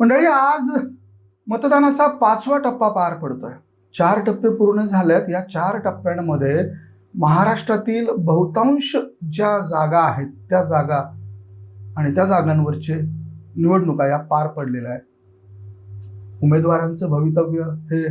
मंडळी आज मतदानाचा पाचवा टप्पा पार पडतोय. चार टप्पे पूर्ण झाल्यात या चार टप्प्यांमध्ये महाराष्ट्रातील बहुतांश ज्या जागा आहेत त्या जागा आणि त्या जागांवरचे निवडणुका या पार पडलेल्या आहेत. उमेदवारांचं भवितव्य हे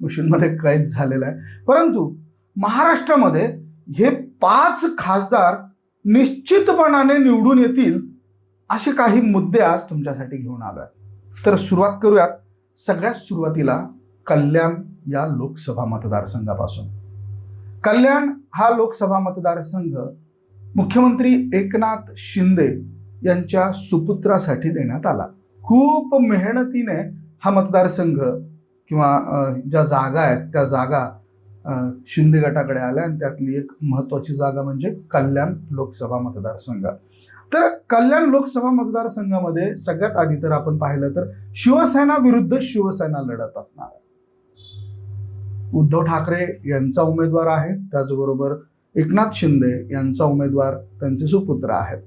मशीनमध्ये कैद झालेलं आहे. परंतु महाराष्ट्रामध्ये हे पाच खासदार निश्चितपणाने निवडून येतील असे काही मुद्दे आज तुमच्यासाठी घेऊन आलो आहे तर सुरुवात करूयात सगळ्यात सुरुवातीला कल्याण या लोकसभा मतदारसंघापासून. कल्याण हा लोकसभा मतदारसंघ मुख्यमंत्री एकनाथ शिंदे यांच्या सुपुत्रासाठी देण्यात आला. खूप मेहनतीने हा मतदारसंघ किंवा ज्या जागा आहेत त्या जागा शिंदे गटाकडे आल्या आणि त्यातली एक महत्त्वाची जागा म्हणजे कल्याण लोकसभा मतदारसंघ. तर कल्याण लोकसभा मतदारसंघामध्ये सगळ्यात आधी तर आपण पाहिलं तर शिवसेना विरुद्ध शिवसेना लढत असणार उद्धव ठाकरे यांचा उमेदवार आहे त्याचबरोबर एकनाथ शिंदे यांचा उमेदवार त्यांचे सुपुत्र आहेत.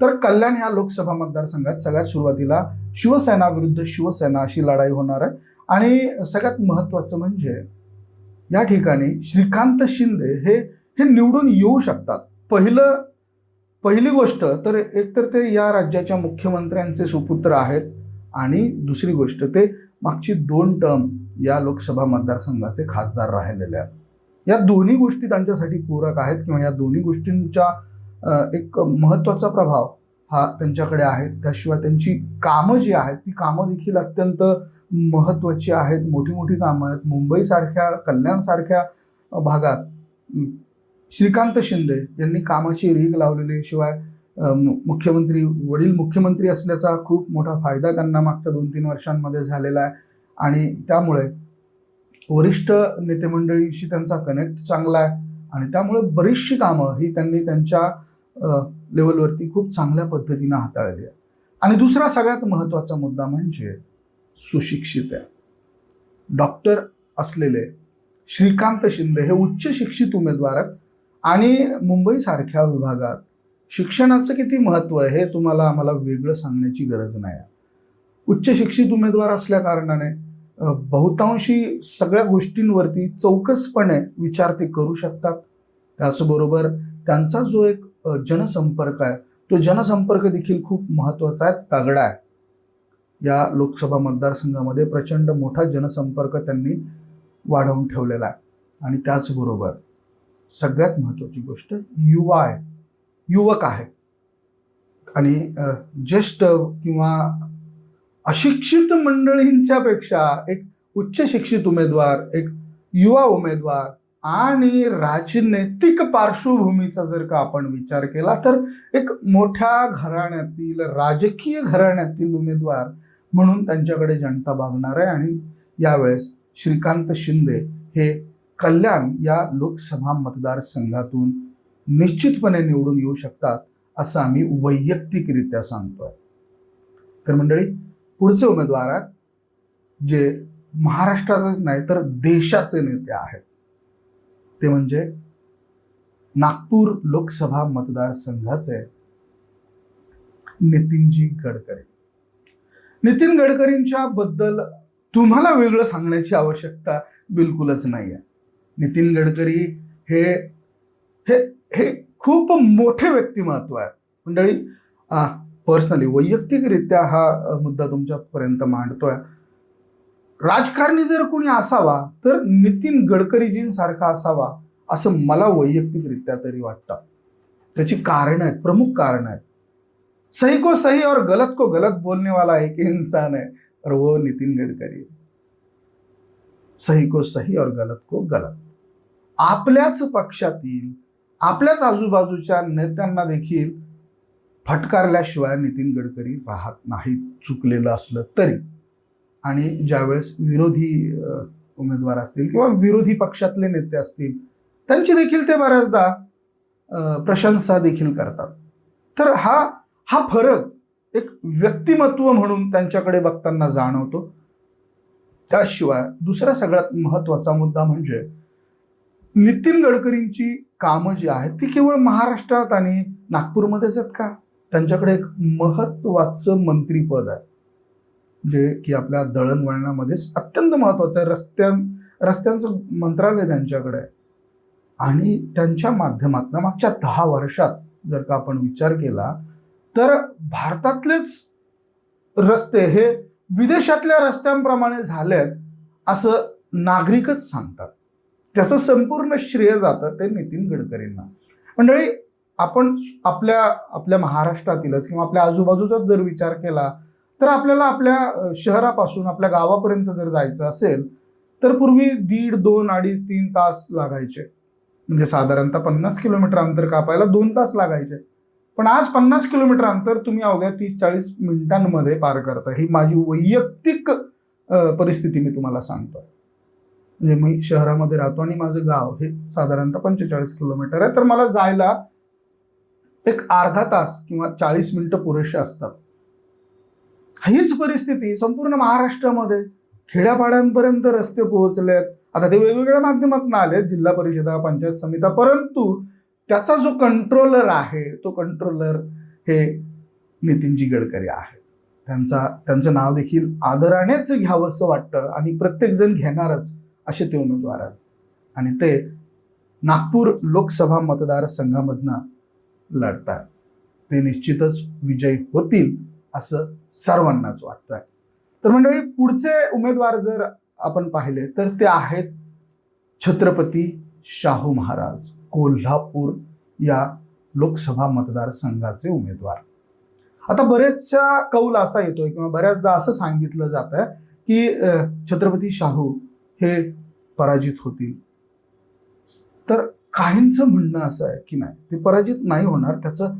तर कल्याण ह्या लोकसभा मतदारसंघात सगळ्यात सुरुवातीला शिवसेना विरुद्ध शिवसेना अशी लढाई होणार आहे. आणि सगळ्यात महत्वाचं म्हणजे या ठिकाणी श्रीकांत शिंदे हे हे निवडून येऊ शकतात. पहिलं पहिली गोष्ट तर एकतर ते या राज्याच्या मुख्यमंत्र्यांचे सुपुत्र आहेत आणि दुसरी गोष्ट ते मागची दोन टर्म या लोकसभा मतदारसंघाचे खासदार राहिलेले आहेत. या दोन्ही गोष्टी त्यांच्यासाठी पूरक आहेत किंवा या दोन्ही गोष्टींच्या एक महत्त्वाचा प्रभाव हा त्यांच्याकडे आहे. त्याशिवाय त्यांची कामं जी आहेत ती कामं देखील अत्यंत महत्त्वाची आहेत. मोठी मोठी कामं आहेत. मुंबईसारख्या कल्याणसारख्या भागात श्रीकांत शिंदे यांनी कामाची रीग लावलेली शिवाय मु- मुख्यमंत्री वडील मुख्यमंत्री असल्याचा खूप मोठा फायदा त्यांना मागच्या दोन तीन वर्षांमध्ये झालेला आहे. आणि त्यामुळे वरिष्ठ नेतेमंडळीशी त्यांचा कनेक्ट चांगला आहे. आणि त्यामुळे बरीचशी कामं ही त्यांनी त्यांच्या लेवलवरती खूप चांगल्या पद्धतीनं हाताळली आहे आणि दुसरा सगळ्यात महत्त्वाचा मुद्दा म्हणजे सुशिक्षित आहे. डॉक्टर असलेले श्रीकांत शिंदे हे उच्च शिक्षित उमेदवार आहेत. आणि मुंबईसारख्या विभागात शिक्षणाचं किती महत्त्व आहे हे तुम्हाला आम्हाला वेगळं सांगण्याची गरज नाही. आहे उच्च शिक्षित उमेदवार असल्या कारणाने बहुतांशी सगळ्या गोष्टींवरती चौकसपणे विचार ते करू शकतात. त्याचबरोबर त्यांचा जो एक जनसंपर्क आहे तो जनसंपर्क देखील खूप महत्त्वाचा आहे तगडा आहे. या लोकसभा मतदारसंघामध्ये प्रचंड मोठा जनसंपर्क त्यांनी वाढवून ठेवलेला आहे. आणि त्याचबरोबर सगळ्यात महत्त्वाची गोष्ट युवा आहे. युवक आहे. आणि ज्येष्ठ किंवा अशिक्षित मंडळींच्यापेक्षा एक उच्च शिक्षित उमेदवार एक युवा उमेदवार आणि राजनैतिक पार्श्वभूमीचा जर का आपण विचार केला तर एक मोठ्या घराण्यातील राजकीय घराण्यातील उमेदवार म्हणून त्यांच्याकडे जनता बघणार आहे. आणि यावेळेस श्रीकांत शिंदे हे कल्याण या लोकसभा मतदारसंघातून निश्चितपणे निवडून येऊ शकतात असं आम्ही वैयक्तिकरित्या सांगतोय. तर मंडळी पुढचे उमेदवार जे महाराष्ट्राचेच नाही तर देशाचे नेते आहेत. ते म्हणजे नागपूर लोकसभा मतदारसंघाचे नितीनजी गडकरी. नितीन गडकरींच्या बद्दल तुम्हाला वेगळं सांगण्याची आवश्यकता बिलकुलच नाही आहे नितीन गडकरी हे हे हे खूप मोठे व्यक्तिमत्व आहे. मंडळी पर्सनली वैयक्तिकरित्या हा मुद्दा तुमच्यापर्यंत मांडतोय. राजकारणी जर कोणी असावा तर नितीन गडकरीजींसारखा असावा असं मला वैयक्तिकरित्या तरी वाटतं. त्याची कारण आहेत प्रमुख कारण आहेत. सही को सही और गलत को गलत बोलने वाला एक इंसान है और वो नितीन गडकरी. सही को सही और गलत को गलत. आपल्याच पक्षातील आपल्याच आजूबाजूच्या नेत्यांना देखील फटकारल्याशिवाय नितीन गडकरी राहत नाहीत चुकलेलं असलं तरी. आणि ज्यावेळेस विरोधी उमेदवार असतील किंवा विरोधी पक्षातले नेते असतील त्यांची देखील ते बऱ्याचदा प्रशंसा देखील करतात. तर हा हा फरक एक व्यक्तिमत्व म्हणून त्यांच्याकडे बघताना जाणवतो. त्याशिवाय दुसरा सगळ्यात महत्त्वाचा मुद्दा म्हणजे नितीन गडकरींची कामं जी आहेत ती केवळ महाराष्ट्रात आणि नागपूरमध्येच आहेत का? त्यांच्याकडे एक महत्त्वाचं मंत्रीपद आहे जे की आपल्या दळणवळणामध्ये अत्यंत महत्त्वाचं आहे. रस्त्यां रस्त्यांचं मंत्रालय त्यांच्याकडे आहे. आणि त्यांच्या माध्यमातून मागच्या दहा वर्षात जर का आपण विचार केला तर भारतातलेच रस्ते हे विदेशातल्या रस्त्यांप्रमाणे झालेत असं नागरिकच सांगतात. त्याचं संपूर्ण श्रेय जातं ते नितीन गडकरींना. मंडळी आपण आपल्या आपल्या महाराष्ट्रातीलच किंवा आपल्या आजूबाजूचाच जर विचार केला तर आपल्याला आपल्या शहरापासून आपल्या गावापर्यंत जर जायचं असेल तर पूर्वी दीड दोन अडीच तीन तास लागायचे. म्हणजे साधारणतः पन्नास किलोमीटर अंतर कापायला दोन तास लागायचे. पण आज पन्नास किलोमीटर अंतर तुम्ही अवघ्या तीस चाळीस मिनिटांमध्ये पार करता. ही माझी वैयक्तिक परिस्थिती मी तुम्हाला सांगतो. म्हणजे मी शहरामध्ये राहतो आणि माझं गाव हे साधारणतः पंचेचाळीस किलोमीटर आहे. तर मला जायला एक अर्धा तास किंवा चाळीस मिनिटं पुरेसे असतात. हीच परिस्थिती संपूर्ण महाराष्ट्रामध्ये. खेड्यापाड्यांपर्यंत रस्ते पोहोचलेत. आता ते वेगवेगळ्या माध्यमातून आले जिल्हा परिषदा पंचायत समिता परंतु त्याचा जो कंट्रोलर आहे तो कंट्रोलर हे नितीनजी गडकरी आहेत. त्यांचा त्यांचं नाव देखील आदरानेच घ्यावंसं वाटतं आणि प्रत्येकजण घेणारच असे ते उमेदवार आहेत. आणि ते नागपूर लोकसभा मतदारसंघामधनं लढतात. ते निश्चितच विजयी होतील असं सर्वांनाच वाटतं आहे तर मंडळी पुढचे उमेदवार जर आपण पाहिले तर ते आहेत छत्रपती शाहू महाराज. कोल्हापूर या लोकसभा मतदारसंघाचे उमेदवार. आता बरेचशा कौल असा येतोय किंवा बऱ्याचदा असं सांगितलं जात आहे की छत्रपती शाहू हे पराजित होतील. तर काहींचं म्हणणं असं आहे की नाही ते पराजित नाही होणार. त्याचं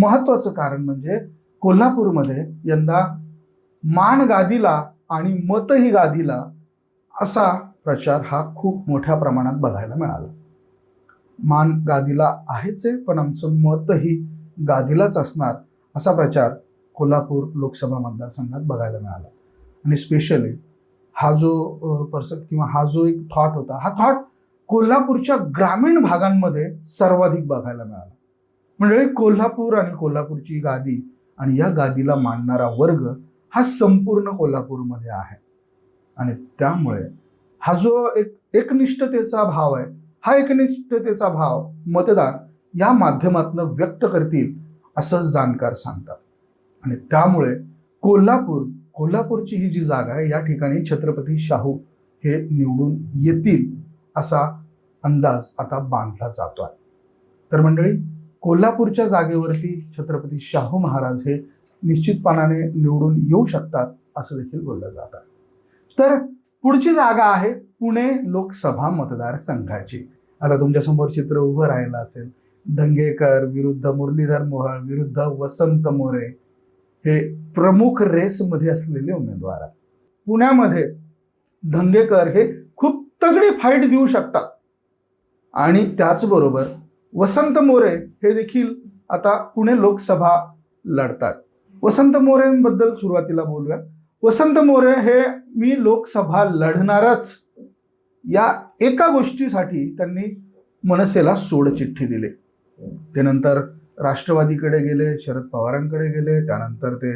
महत्वाचं कारण म्हणजे कोल्हापूरमध्ये यंदा मान गादीला आणि मतही गादीला असा प्रचार हा खूप मोठ्या प्रमाणात बघायला मिळाला. मान गादीला आहेच आहे पण आमचं मतही गादीलाच असणार असा प्रचार कोल्हापूर लोकसभा मतदारसंघात बघायला मिळाला. आणि स्पेशली हा जो पर्सन किंवा हा जो एक थॉट होता हा थॉट कोल्हापूरच्या ग्रामीण भागांमध्ये सर्वाधिक बघायला मिळाला. म्हणजे कोल्हापूर आणि कोल्हापूरची गादी आणि या गादीला मानणारा वर्ग हा संपूर्ण कोल्हापूरमध्ये आहे. आणि त्यामुळे हा जो एक एकनिष्ठतेचा भाव आहे हा एकनिष्ठतेचा भाव मतदार या माध्यमातून व्यक्त करतील असं जाणकार सांगतात. आणि त्यामुळे कोल्हापूर कोल्हापूरची ही जी जागा आहे या ठिकाणी छत्रपती शाहू हे निवडून येतील असा अंदाज आता बांधला जातो आहे तर मंडळी कोल्हापूरच्या जागेवरती छत्रपती शाहू महाराज हे निश्चितपणाने निवडून येऊ शकतात असं देखील बोललं जात. आहे तर पुढची जागा आहे पुणे लोकसभा मतदारसंघाची. आता तुमच्यासमोर चित्र उभं राहिलं असेल. दंगेकर विरुद्ध मुरलीधर मोहळ विरुद्ध वसंत मोरे हे प्रमुख रेसमध्ये असलेले उमेदवार आहेत. पुण्यामध्ये धंगेकर हे खूप तगडी फाईट देऊ शकतात. आणि त्याचबरोबर वसंत मोरे हे देखील आता पुणे लोकसभा लढतात. वसंत मोरेंबद्दल सुरुवातीला बोलूया वसंत मोरे हे मी लोकसभा लढणारच या एका गोष्टीसाठी त्यांनी मनसेला सोडचिठ्ठी दिली. ते नंतर राष्ट्रवादीकडे गेले शरद पवारांकडे गेले त्यानंतर ते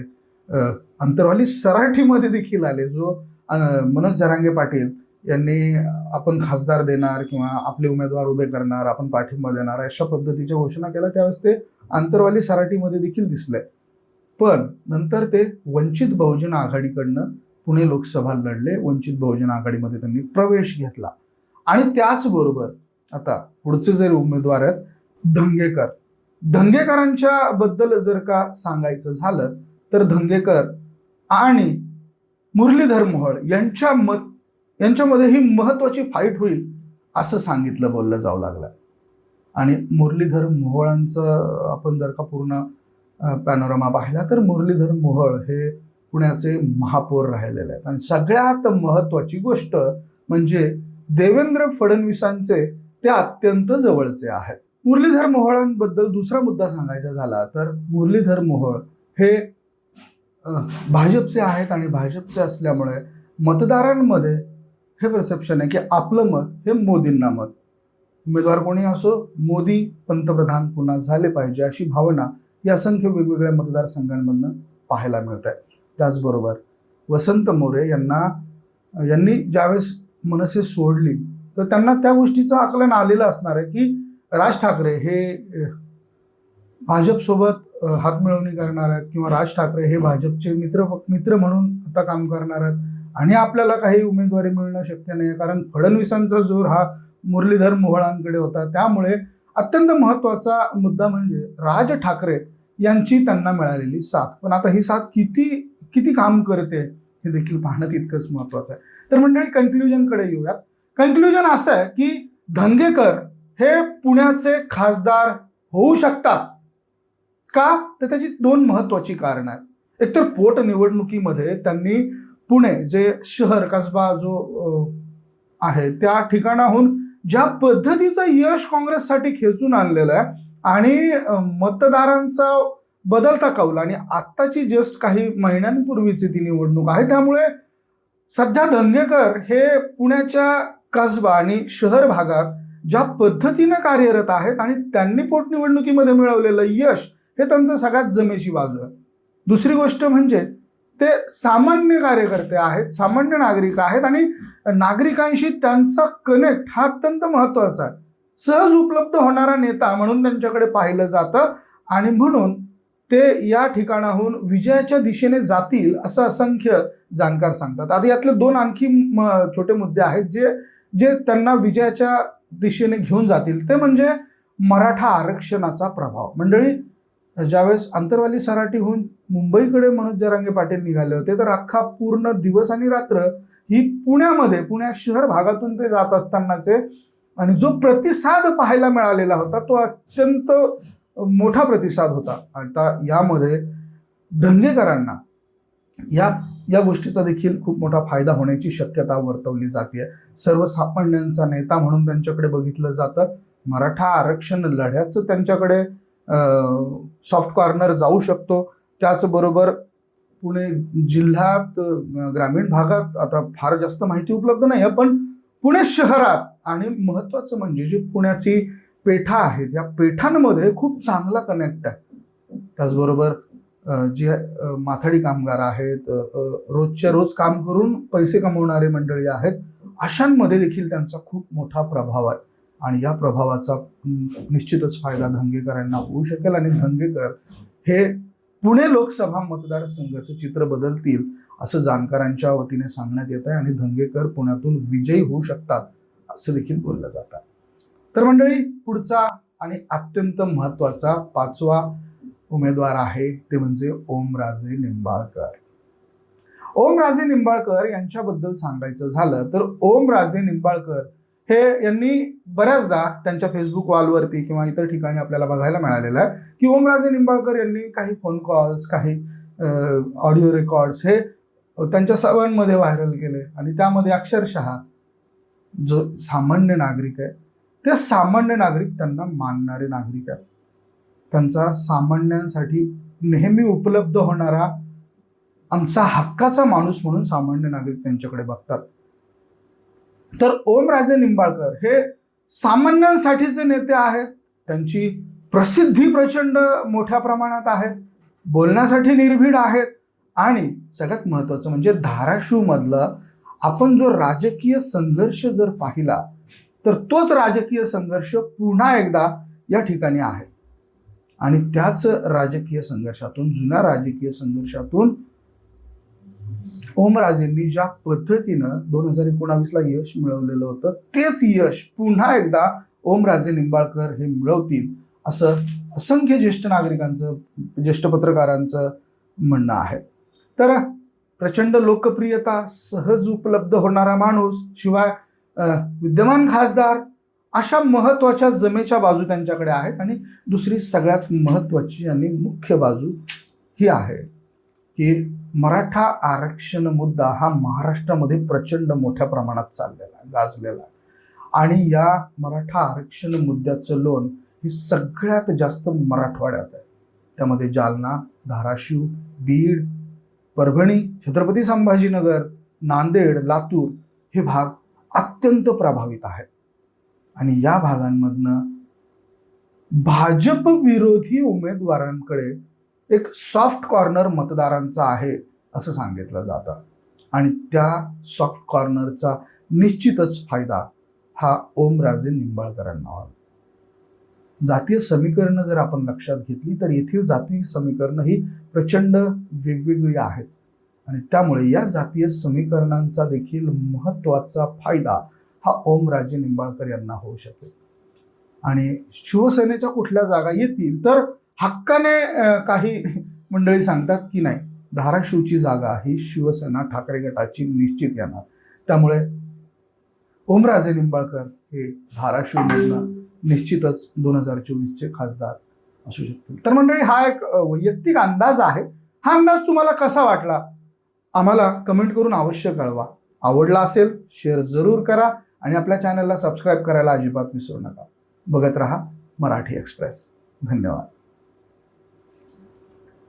अंतरवाली सराठीमध्ये देखील आले जो मनोज जरांगे पाटील यांनी आपण खासदार देणार किंवा आपले उमेदवार उभे करणार आपण पाठिंबा देणार अशा पद्धतीच्या घोषणा केल्या त्यावेळेस ते अंतरवाली सराठीमध्ये देखील दिसले. पण नंतर ते वंचित बहुजन आघाडीकडनं पुणे लोकसभा लढले वंचित बहुजन आघाडीमध्ये त्यांनी प्रवेश घेतला. आणि त्याचबरोबर आता पुढचे जे उमेदवार आहेत धंगेकर. धंगेकरांच्या बद्दल जर का सांगायचं झालं तर धंगेकर आणि मुरलीधर मोहोळ यांच्या मत यांच्यामध्ये ही महत्वाची फाईट होईल असं सांगितलं बोललं जाऊ लागलं. आणि मुरलीधर मोहोळांचं आपण जर का पूर्ण पॅनोरामा पाहिला तर मुरलीधर मोहोळ हे पुण्याचे महापौर राहिलेले आहेत. आणि सगळ्यात महत्त्वाची गोष्ट म्हणजे देवेंद्र फडणवीसांचे ते अत्यंत जवळचे आहेत. मुरलीधर मोहोळांबद्दल दुसरा मुद्दा सांगायचा झाला तर मुरलीधर मोहोळ हे भाजपचे आहेत आणि भाजपचे असल्यामुळे मतदारांमध्ये हे परसेप्शन आहे की आपलं मत हे मोदींना मत. उमेदवार कोणी असो मोदी पंतप्रधान पुन्हा झाले पाहिजे अशी भावना या असंख्य वेगवेगळ्या मतदारसंघांमधनं पाहायला मिळत आहे. त्याचबरोबर वसंत मोरे यांना यांनी ज्यावेळेस मनसे सोडली तर त्यांना त्या गोष्टीचं आकलन आलेलं असणार आहे की राज ठाकरे हे भाजपसोबत हातमिळवणी करणार आहेत किंवा राज ठाकरे हे भाजपचे मित्र मित्र म्हणून आता काम करणार आहेत आणि आपल्याला काही उमेदवारी मिळणं शक्य नाही कारण फडणवीसांचा जोर हा मुरलीधर मोहळांकडे होता. त्यामुळे अत्यंत महत्त्वाचा मुद्दा म्हणजे राज ठाकरे यांची त्यांना मिळालेली साथ. पण आता ही साथ किती किती काम करते हे देखील पाहणं तितकंच महत्वाचं आहे. तर मंडळी कन्क्ल्युजनकडे येऊयात. कन्क्ल्युजन असं आहे की धंगेकर हे पुण्याचे खासदार होऊ शकतात. का? तर त्याची दोन महत्वाची कारणं आहेत. एकतर पोटनिवडणुकीमध्ये त्यांनी पुणे जे शहर कसबा जो आहे त्या ठिकाणाहून ज्या पद्धतीचं यश काँग्रेससाठी खेचून आणलेलं आहे आणि मतदारांचा बदलता कौल आणि आत्ताची जस्ट काही महिन्यांपूर्वीची ती निवडणूक आहे. त्यामुळे सध्या धंगेकर हे पुण्याच्या कसबा आणि शहर भागात ज्या पद्धतीनं कार्यरत आहेत आणि त्यांनी पोटनिवडणुकीमध्ये मिळवलेलं यश हे त्यांचं सगळ्यात जमेची बाजू आहे. दुसरी गोष्ट म्हणजे ते सामान्य कार्यकर्ते आहेत सामान्य नागरिक आहेत आणि नागरिकांशी त्यांचा कनेक्ट हा अत्यंत महत्त्वाचा आहे. सहज उपलब्ध होणारा नेता म्हणून त्यांच्याकडे पाहिलं जातं आणि म्हणून ते या ठिकाणाहून विजयाच्या दिशेने जातील असं असंख्य जाणकार सांगतात. आता यातले दोन आणखी म- छोटे मुद्दे आहेत जे जे त्यांना विजयाच्या दिशेने घेऊन जातील. ते म्हणजे मराठा आरक्षणाचा प्रभाव. मंडळी ज्यावेळेस आंतरवाली सराटीहून मुंबईकडे मनोज जरांगे पाटील निघाले होते तर अख्खा पूर्ण दिवस आणि रात्र ही पुण्यामध्ये पुण्या शहर भागातून ते जात असतानाचे आणि जो प्रतिसाद पाहायला मिळालेला होता तो अत्यंत मोठा प्रतिसाद होता. आता यामध्ये धंदेकरांना या या गोष्टीचा देखील खूप मोठा फायदा होण्याची शक्यता वर्तवली जाते. सर्वसामान्यांचा नेता म्हणून त्यांच्याकडे बघितलं जातं. मराठा आरक्षण लढ्याचं त्यांच्याकडे सॉफ्ट कॉर्नर जाऊ शकतो. त्याचबरोबर पुणे जिल्ह्यात ग्रामीण भागात आता फार जास्त माहिती उपलब्ध नाही आहे पण पुणे शहरात आणि महत्त्वाचं म्हणजे जी पुण्याची पेठा आहेत. या पेठांमध्ये खूप चांगला कनेक्ट आहे. त्याचबरोबर जे माथाडी कामगार आहेत रोजच्या रोज काम करून पैसे कमवणारे मंडळी आहेत अशांमध्ये देखील त्यांचा खूप मोठा प्रभाव आहे. आणि या प्रभावाचा निश्चितच फायदा धंगेकरांना होऊ शकेल आणि धंगेकर हे पुणे लोकसभा मतदारसंघाचं चित्र बदलतील असं जाणकारांच्या वतीने सांगण्यात येत आहे आणि धंगेकर पुण्यातून विजयी होऊ शकतात असं देखील बोललं जातं. तर मंडळी पुढचा आणि अत्यंत महत्त्वाचा पाचवा उमेदवार आहे ते म्हणजे ओमराजे निंबाळकर. ओमराजे निंबाळकर यांच्याबद्दल सांगायचं झालं तर ओमराजे निंबाळकर हे यांनी बऱ्याचदा त्यांच्या फेसबुक वॉलवरती किंवा इतर ठिकाणी आपल्याला बघायला मिळालेलं आहे की ओमराजे निंबाळकर यांनी काही फोन कॉल्स काही ऑडिओ रेकॉर्ड्स हे त्यांच्या सर्वांमध्ये व्हायरल केले. आणि त्यामध्ये अक्षरशः जो सामान्य नागरिक आहे ते सामान्य नागरिक त्यांना मानणारे नागरिक आहेत. त्यांचा सामान्यांसाठी नेहमी उपलब्ध होणारा आमचा हक्काचा माणूस म्हणून सामान्य नागरिक त्यांच्याकडे बघतात. तर ओमराजे निंबाळकर हे सामान्यांसाठीचे नेते आहेत. त्यांची प्रसिद्धी प्रचंड मोठ्या प्रमाणात आहे. बोलण्यासाठी निर्भीड आहेत. आणि सगळ्यात महत्वाचं म्हणजे धाराशिवमधलं आपण जो राजकीय संघर्ष जर पाहिला तर तोच राजकीय संघर्ष पुन्हा एकदा या ठिकाणी आहे. आणि त्याच राजकीय संघर्षातून जुन्या राजकीय संघर्षातून ओमराजेंनी ज्या पद्धतीनं दोन हजार एकोणावीसला यश मिळवलेलं होतं तेच यश पुन्हा एकदा ओमराजे निंबाळकर हे मिळवतील असं असंख्य ज्येष्ठ नागरिकांचं ज्येष्ठ पत्रकारांचं म्हणणं आहे. तर प्रचंड लोकप्रियता सहज उपलब्ध होणारा माणूस शिवाय विद्यमान खासदार अशा महत्त्वाच्या जमेच्या बाजू त्यांच्याकडे आहेत आणि दुसरी सगळ्यात महत्त्वाची आणि मुख्य बाजू ही आहे की मराठा आरक्षण मुद्दा हा महाराष्ट्रामध्ये प्रचंड मोठ्या प्रमाणात चाललेला आहे गाजलेला आहे. आणि या मराठा आरक्षण मुद्द्याचं लोन हे सगळ्यात जास्त मराठवाड्यात आहे. त्यामध्ये जालना धाराशिव बीड परभणी छत्रपती संभाजीनगर नांदेड लातूर हे भाग अत्यंत प्रभावित आहेत. आणि या भागांमधनं भाजप विरोधी उमेदवारांकडे एक सॉफ्ट कॉर्नर मतदारांचा आहे असं सांगितलं जातं. आणि त्या सॉफ्ट कॉर्नरचा निश्चितच फायदा हा ओमराजे निंबाळकरांना व्हावा जातीय समीकरणं जर आपण लक्षात घेतली तर येथील जातीय समीकरणं ही प्रचंड वेगवेगळी आहेत. आणि त्यामुळे या जातीय समीकरणांचा देखील महत्त्वाचा फायदा हा ओमराजे निंबाळकर यांना होऊ शकेल. आणि शिवसेनेच्या कुठल्या जागा येतील तर हक्काने काही मंडळी सांगतात की नाही धाराशिवची जागा ही शिवसेना ठाकरे गटाची निश्चित येणार. त्यामुळे ओमराजे निंबाळकर हे धाराशिवमधनं निश्चितच दोन हजार चोवीसचे खासदार असू शकतील. तर मंडळी हा एक वैयक्तिक अंदाज आहे. हा अंदाज तुम्हाला कसा वाटला? आम्हाला कमेंट करून अवश्य कळवा. आवडला असेल शेअर जरूर करा आणि आपल्या चॅनलला सबस्क्राईब करायला अजिबात विसरू नका. बघत रहा मराठी एक्सप्रेस धन्यवाद.